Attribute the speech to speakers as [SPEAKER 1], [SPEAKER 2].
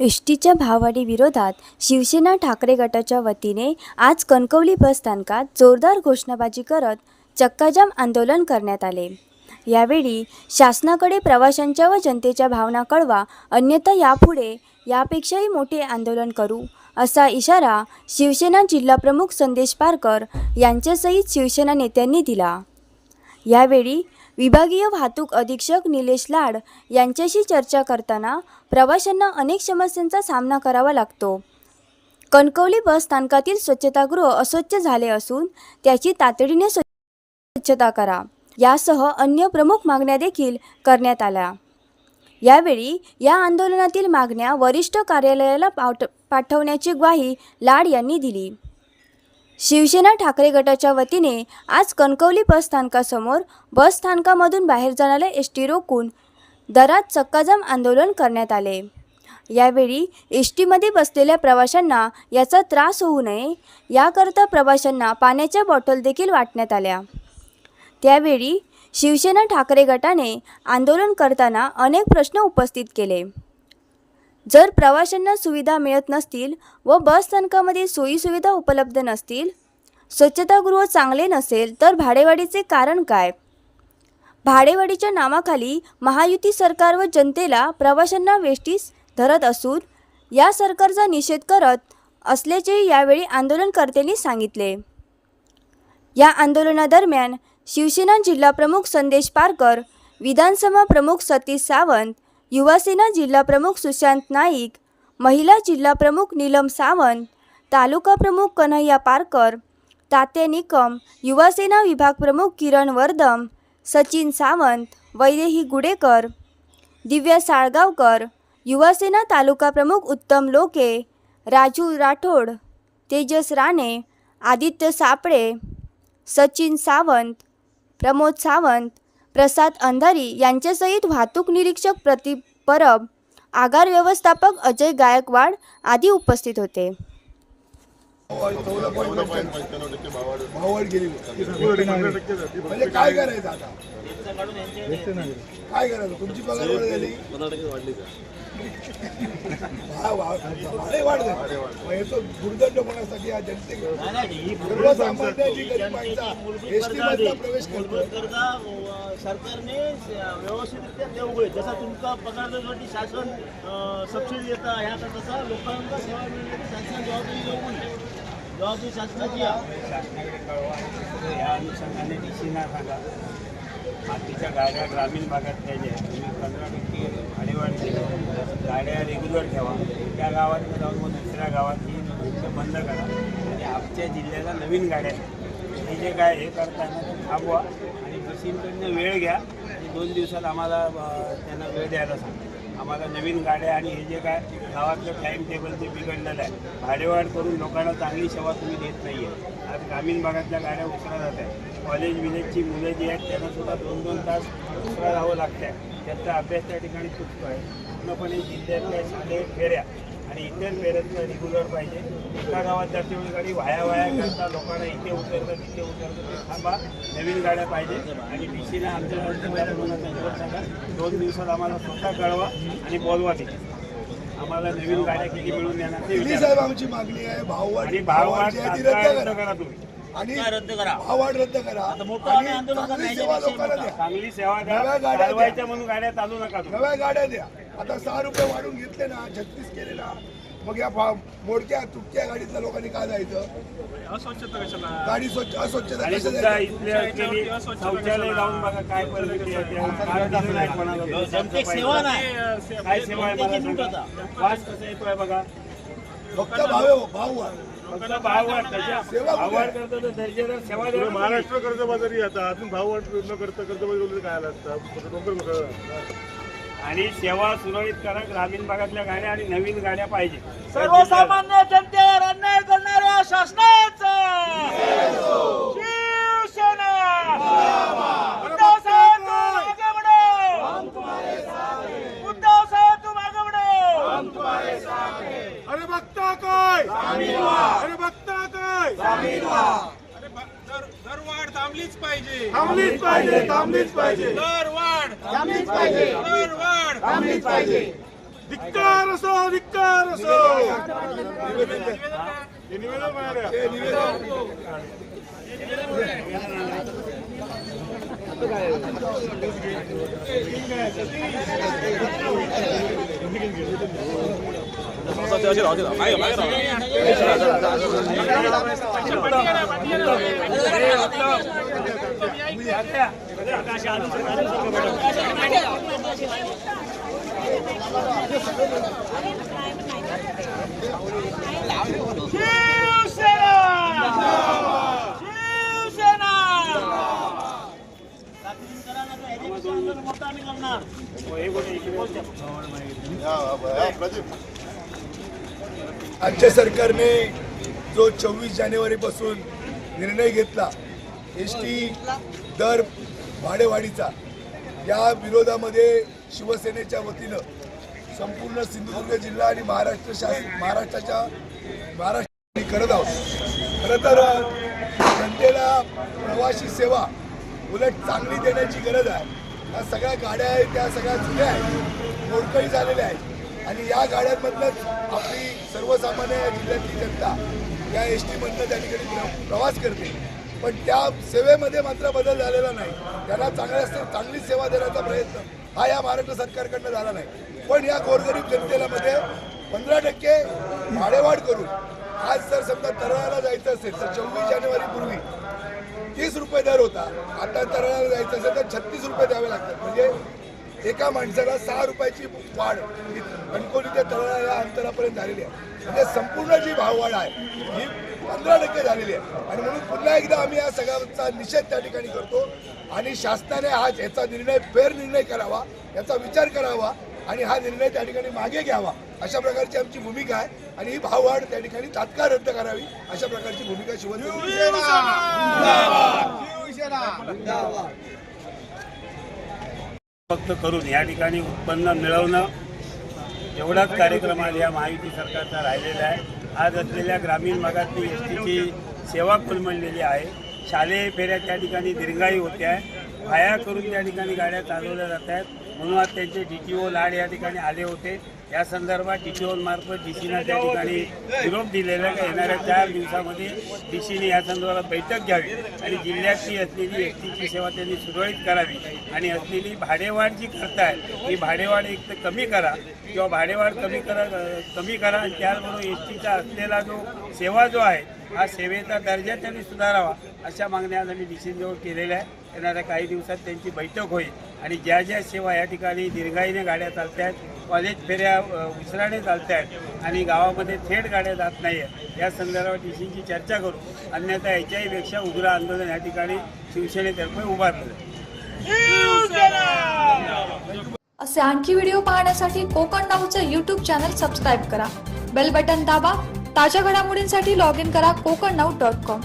[SPEAKER 1] S टीच्या शिवसेना ठाकरे गटाच्या वतीने आज कणकवली बस स्थानकात जोरदार घोषणाबाजी करत चक्काजाम आंदोलन करण्यात आले. यावेळी शासनाकडे प्रवाशांच्या व जनतेच्या भावना कळवा अन्यथा यापुढे यापेक्षाही मोठे आंदोलन करू असा इशारा शिवसेना जिल्हाप्रमुख संदेश पारकर यांच्यासहित शिवसेना नेत्यांनी दिला. यावेळी विभागीय वाहतूक अधीक्षक निलेश लाड यांच्याशी चर्चा करताना प्रवाशांना अनेक समस्यांचा सामना करावा लागतो. कणकवली बस स्थानकातील स्वच्छतागृह अस्वच्छ झाले असून त्याची तातडीने स्वच्छता करा. यासह अन्य प्रमुख मागण्या देखील करण्यात आल्या. यावेळी या आंदोलनातील मागण्या वरिष्ठ कार्यालयाला पाठ पाठवण्याची ग्वाही लाड यांनी दिली. शिवसेना ठाकरे गटाच्या वतीने आज कणकवली बस स्थानकासमोर बस स्थानकामधून बाहेर जाणाऱ्या एस टी रोखून दरात चक्काजाम आंदोलन करण्यात आले. यावेळी एस टीमध्ये बसलेल्या प्रवाशांना याचा त्रास होऊ नये याकरता प्रवाशांना पाण्याच्या बॉटल देखील वाटण्यात आल्या. त्यावेळी शिवसेना ठाकरे गटाने आंदोलन करताना अनेक प्रश्न उपस्थित केले. जर प्रवाशांना सुविधा मिळत नसतील व बस स्थानकामध्ये सोयीसुविधा उपलब्ध नसतील स्वच्छतागृह चांगले नसेल तर भाडेवाढीचे कारण काय? भाडेवाढीच्या नावाखाली महायुती सरकार व जनतेला प्रवाशांना वेष्टीस धरत असून या सरकारचा निषेध करत असल्याचे यावेळी आंदोलनकर्त्यांनी सांगितले. या आंदोलनादरम्यान शिवसेना जिल्हाप्रमुख संदेश पारकर विधानसभा प्रमुख सतीश सावंत युवासेना जिल्हाप्रमुख सुशांत नाईक महिला जिल्हाप्रमुख नीलम सावंत तालुका प्रमुख कन्हैया पारकर तात्या निकम युवासेना विभाग प्रमुख किरण वर्धम सचिन सावंत वैदेही गुडेकर दिव्या साळगावकर युवासेना तालुका प्रमुख उत्तम लोके राजू राठोड तेजस राणे आदित्य सापळे सचिन सावंत प्रमोद सावंत प्रसाद अंधारी यांच्यासहित वाहतूक निरीक्षक प्रदीप परब आगार व्यवस्थापक अजय गायकवाड आदी उपस्थित होते.
[SPEAKER 2] काय करायचं आता काय करायचं तुमची पगार वाढ झाली या जनते गरीब माणसा मधला प्रवेश करता
[SPEAKER 3] सरकारने व्यवस्थितरित्या देऊ होईल जसा तुमचा पगारासाठी शासन सबसिडी देतं ह्या तसा लोकांना सेवा मिळण्याची शासन जबाबदारी देऊ नये जबाबदारी शासनाची
[SPEAKER 4] शासनाकडे कळवा. आणि अनुषंगाने डीसीना सांगा. बाकीच्या गाड्या ग्रामीण भागात पाहिजे तुम्ही पंधरा टक्के भाडेवाढ केली. गाड्या रेग्युलर ठेवा. त्या गावात जाऊन मग दुसऱ्या गावात ही बंद करा. आणि आमच्या जिल्ह्याला नवीन गाड्या. हे जे काय हे करताना थांबवा. आणि वेळ घ्या. दोन दिवसात आम्हाला त्यांना वेळ द्यायला सांगा. आम्हाला नवीन गाड्या आणि हे जे काय गावातलं टाईम टेबल ते बिघडलेलं आहे भाडेवाढ करून लोकांना चांगली सेवा तुम्ही देत नाही आहे आज ग्रामीण भागातल्या गाड्या उसरा जात आहेत. कॉलेज विलेजची मुलं जी आहेत त्यांना सुद्धा दोन दोन तास उसरा राहावं लागतं आहे त्यांचा अभ्यास त्या ठिकाणी चुकतो आहे पूर्णपणे जिल्ह्यातल्या साधे फेऱ्या आणि इतर फेऱ्यातलं रेग्युलर पाहिजे. एका गावात जाते वेळी गाडी वाया वाया करता लोकांना इथे उतरतं तिथे उतरतं ते थांबा. नवीन गाड्या पाहिजे. आणि डी सीने आमच्या त्यांच्यावर सांगा दोन दिवसात आम्हाला स्वतः कळवा आणि बोलवा तिथे. आम्हाला नवीन गाड्या किती मिळून देणार ते.
[SPEAKER 2] साहेब आमची मागणी आहे भाववाढ
[SPEAKER 4] आणि भाववाढ
[SPEAKER 2] ती रद्द करा.
[SPEAKER 4] तुम्ही.
[SPEAKER 2] आणि
[SPEAKER 3] रद्द करा?
[SPEAKER 2] भाववाढ रद्द करा.
[SPEAKER 3] आता मोठं
[SPEAKER 2] आणि
[SPEAKER 3] आम्ही आंदोलन
[SPEAKER 2] चांगली सेवा. द्या.
[SPEAKER 4] चांगली सेवा
[SPEAKER 2] नव्या
[SPEAKER 4] द्या
[SPEAKER 2] गाड्या
[SPEAKER 4] चालवायच्या म्हणून गाड्या चालू नका तुम्ही.
[SPEAKER 2] नव्या गाड्या द्या. आता सहा रुपये वाढून घेतले ना छत्तीस केले ना मग या फा- मोडक्या तुटक्या गाडीतल्या लोकांनी काय जायचं? गाडी स्वच्छ अस्वच्छता
[SPEAKER 4] बघा
[SPEAKER 2] फक्त भाव आहे, भाव
[SPEAKER 5] महाराष्ट्र कर्जबाजारी आता. अजून भाव वाढ न करता कर्जबाजारी काय आला असता.
[SPEAKER 4] आणि सेवा सुरळीत करा ग्रामीण भागातल्या गाड्या आणि नवीन गाड्या पाहिजे.
[SPEAKER 3] सर्वसामान्य जनतेवर अन्याय करणाऱ्या शासनाचा! शिवसेना! उद्धव साहेब तू मागे बढो उद्धव साहेब तू मागे बढो
[SPEAKER 5] अरे बघता काय? अरे बघता काय?
[SPEAKER 6] अरे दरवाढ थांबलीच पाहिजे.
[SPEAKER 5] थांबलीच पाहिजे थांबलीच पाहिजे.
[SPEAKER 6] थांबलीच पाहिजे दरवाढ थांबलीच पाहिजे
[SPEAKER 5] धिक्कार असो धिक्कार असो हे निवेदन बाहेर आहे.
[SPEAKER 2] हे निवेदन राज्य सरकारने जो चोवीस जानेवारीपासून निर्णय घेतला एस टी दर भाडेवाढीचा या विरोधामध्ये शिवसेनेच्या वतीनं संपूर्ण सिंधुदुर्ग जिल्हा आणि महाराष्ट्र शासन महाराष्ट्राच्या महाराष्ट्र करत आहोत. खरं तर जनतेला प्रवासी सेवा उलट चांगली देण्याची गरज आहे. या सगळ्या गाड्या आहेत त्या सगळ्या जुन्या आहेत मोडकळी झालेल्या आहेत. आणि या गाड्यांमधनंच आपली सर्वसामान्य जिल्ह्यातली जनता या एस टीमधनं त्या ठिकाणी प्रवास करते. पण त्या सेवेमध्ये मात्र बदल झालेला नाही. त्यांना चांगल्या चांगली सेवा देण्याचा प्रयत्न हा या महाराष्ट्र सरकारकडनं झाला नाही. पण या गोरगरीब जनतेला मध्ये पंधरा टक्के भाडेवाढ करून आज जर समजा तरळाला जायचं असेल तर चोवीस जानेवारीपूर्वी तीस रुपये दर होता. आता तरळाला जायचं असेल तर छत्तीस रुपये द्यावे लागतात. म्हणजे एका माणसाला सहा रुपयाची वाढ कणकोली कणकवली ते तळाला या अंतरापर्यंत झालेली आहे. म्हणजे संपूर्ण जी भाववाढ आहे ही पंधरा टक्के झालेली आहे. आणि म्हणून पुन्हा एकदा आम्ही या सगळ्याचा निषेध त्या ठिकाणी करतो. आणि शासनाने हा याचा निर्णय फेर निर्णय करावा याचा विचार करावा आणि हा निर्णय त्या ठिकाणी मागे घ्यावा अशा प्रकारची आमची भूमिका आहे. आणि ही भाववाढ त्या ठिकाणी तात्काळ रद्द करावी अशा प्रकारची भूमिका शिवसेना
[SPEAKER 4] फक्त करून या ठिकाणी उत्पन्न मिळवणं एवढाच कार्यक्रम आज या महायुती सरकारचा राहिलेला आहे. आज असलेल्या ग्रामीण भागातली एस टीची सेवा कोलमडलेली आहे. शालेय फेऱ्या त्या ठिकाणी दीर्घाई होत्या. भाया करून त्या ठिकाणी गाड्या चालवल्या जात आहेत. म्हणून आज त्यांचे डी टी ओ लाड या ठिकाणी आले होते. या संदर्भात डी टी मार्फत डी सीना त्या ठिकाणी निरोप दिलेला आहे. येणाऱ्या चार दिवसामध्ये डी सीने या संदर्भात बैठक घ्यावी आणि जिल्ह्यातली असलेली एस टीची सेवा त्यांनी सुरळीत करावी आणि असलेली भाडेवाढ जी करताय ती भाडेवाढ एक तर कमी करा किंवा भाडेवाढ कमी करा कमी करा आणि त्याचबरोबर एस टीचा असलेला जो सेवा जो आहे हा सेवेचा दर्जा त्यांनी सुधारावा अशा मागण्या आज आम्ही डी सीजवळ केलेल्या आहे येणाऱ्या काही दिवसात त्यांची बैठक होईल. आणि ज्या ज्या सेवा या ठिकाणी दीर्घाईने गाड्या चालत आहेत कॉलेज फेऱ्या उसराने चालत आहेत आणि गावामध्ये थेट गाड्या जात नाही आहेत या संदर्भात डी सीची चर्चा करू. अन्यथा याच्याहीपेक्षा उग्र आंदोलन या ठिकाणी शिवसेनेतर्फे उभारलं
[SPEAKER 7] असे आणखी व्हिडिओ पाहण्यासाठी कोकण नाऊचं यूट्यूब चॅनल सबस्क्राईब करा. बेल बटन दाबा. ताज्या घडामोडींसाठी लॉग इन करा कोकण नाऊ डॉट कॉम